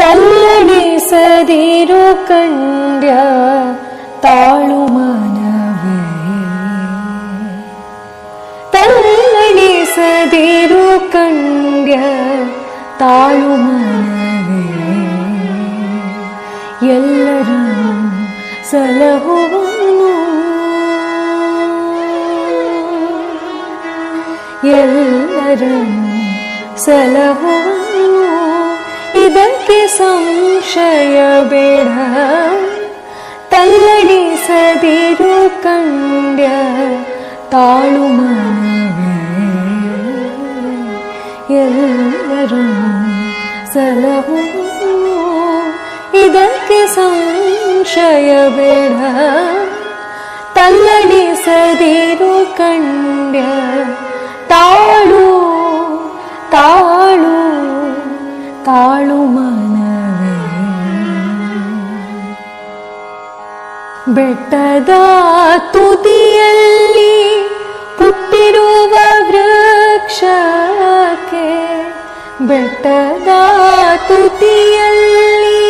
ತಲ್ಲಡಿಸದಿರು ಕಂಡ್ಯ ತಾಳು ಮನವೇ ತಲ್ಲಡಿಸದಿರು ಕಂಡ್ಯ ತಾಳು ಮನವೇ ಎಲ್ಲರೂ ಸಲಹುವನು ಎಲ್ಲರನ್ನು ಸಲಹುವನು ಇದಕ್ಕೆ ಸಂಶಯ ಬೇಡ ತಲ್ಲಡಿಸದಿರು ಕಂಡ್ಯ ತಾಳು ಮನವೇ ಎಲ್ಲರನ್ನು ಸಲಹುವನು ಇದಕ್ಕೆ ಸಂಶಯ ಬೇಡ ತಲ್ಲಡಿಸದಿರು ಕಂಡ್ಯ ತಾಳು ಮನವೇ ಬೆಟ್ಟದ ತುದಿಯಲ್ಲಿ ಹುಟ್ಟಿರುವ ವೃಕ್ಷಕ್ಕೆ ಬೆಟ್ಟದ ತುದಿಯಲ್ಲಿ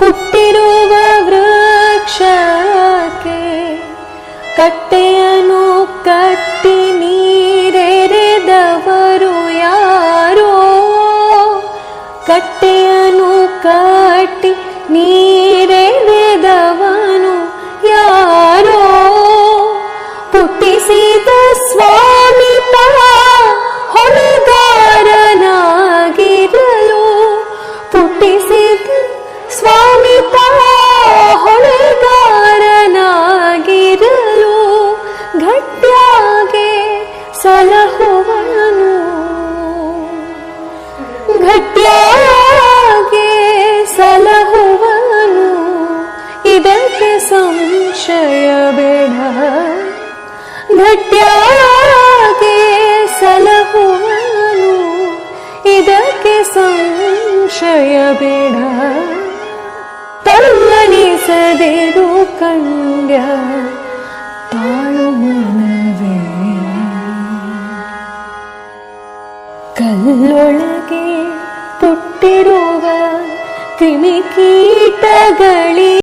ಹುಟ್ಟಿರುವ ವೃಕ್ಷಕ್ಕೆ ಕಟ್ಟೆಯನ್ನು ಕಟ್ಟಿ ಕಟ್ಟಿ ನೀರೆದವನು ಯಾರೋ? ಪುಟ್ಟಿಸಿದ ಸ್ವಾಮಿ ಹೊಣೆಗಾರನಾಗಿರಲು ಪುಟ್ಟಿಸಿದ ಸ್ವಾಮಿ ಹೊಣೆಗಾರನಾಗಿರಲು ಗಟ್ಯಾಗೆ ಸಲಹುವನು. ಗಟ್ಯಾಗೆ ಸಂಶಯ ಬೇಡ ಗಟ್ಯಾಗೆ ಸಲಹುವನು ಇದಕ್ಕೆ ಸಂಶಯ ಬೇಡ ತಲ್ಲಣಿಸದಿರು ಕಂಡ್ಯ ತಾಳು ಮನವೇ. ಕಲ್ಲೊಳಗೆ ಪುಟ್ಟಿರುವ ಕ್ರಿಮಿಕೀಟಗಳಿ